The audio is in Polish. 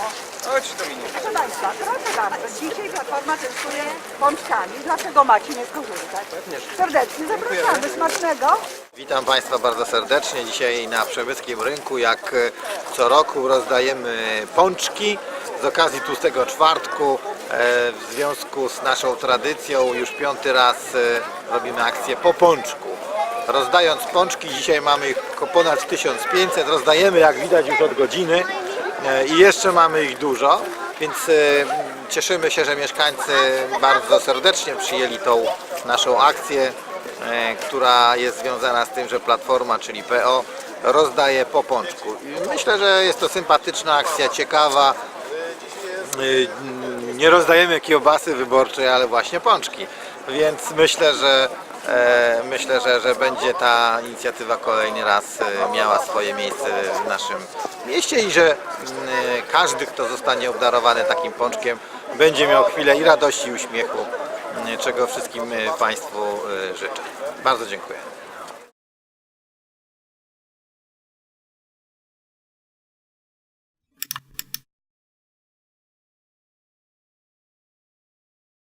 Chodź Dominik. Proszę Państwa, proszę bardzo, dzisiaj Platforma testuje pączkami. Dlaczego macie nie skorzystać? Serdecznie zapraszamy, smacznego. Witam Państwa bardzo serdecznie. Dzisiaj na Przemyskim Rynku, jak e, co roku, rozdajemy pączki z okazji tłustego czwartku. E, W związku z naszą tradycją już piąty raz e, robimy akcję po pączku. Rozdając pączki, dzisiaj mamy ich ko- ponad 1500, rozdajemy jak widać już od godziny i jeszcze mamy ich dużo, więc e, cieszymy się, że mieszkańcy bardzo serdecznie przyjęli tą naszą akcję e, która jest związana z tym, że Platforma, czyli PO, rozdaje po pączku. Myślę, że jest to sympatyczna akcja, ciekawa. Nie rozdajemy kiełbasy wyborczej, ale właśnie pączki. Więc myślę, że e, myślę, że, że będzie ta inicjatywa kolejny raz e, miała swoje miejsce w naszym mieście i że mm, każdy, kto zostanie obdarowany takim pączkiem, będzie miał chwilę i radości, i uśmiechu, mm, czego wszystkim e, Państwu e, życzę. Bardzo dziękuję.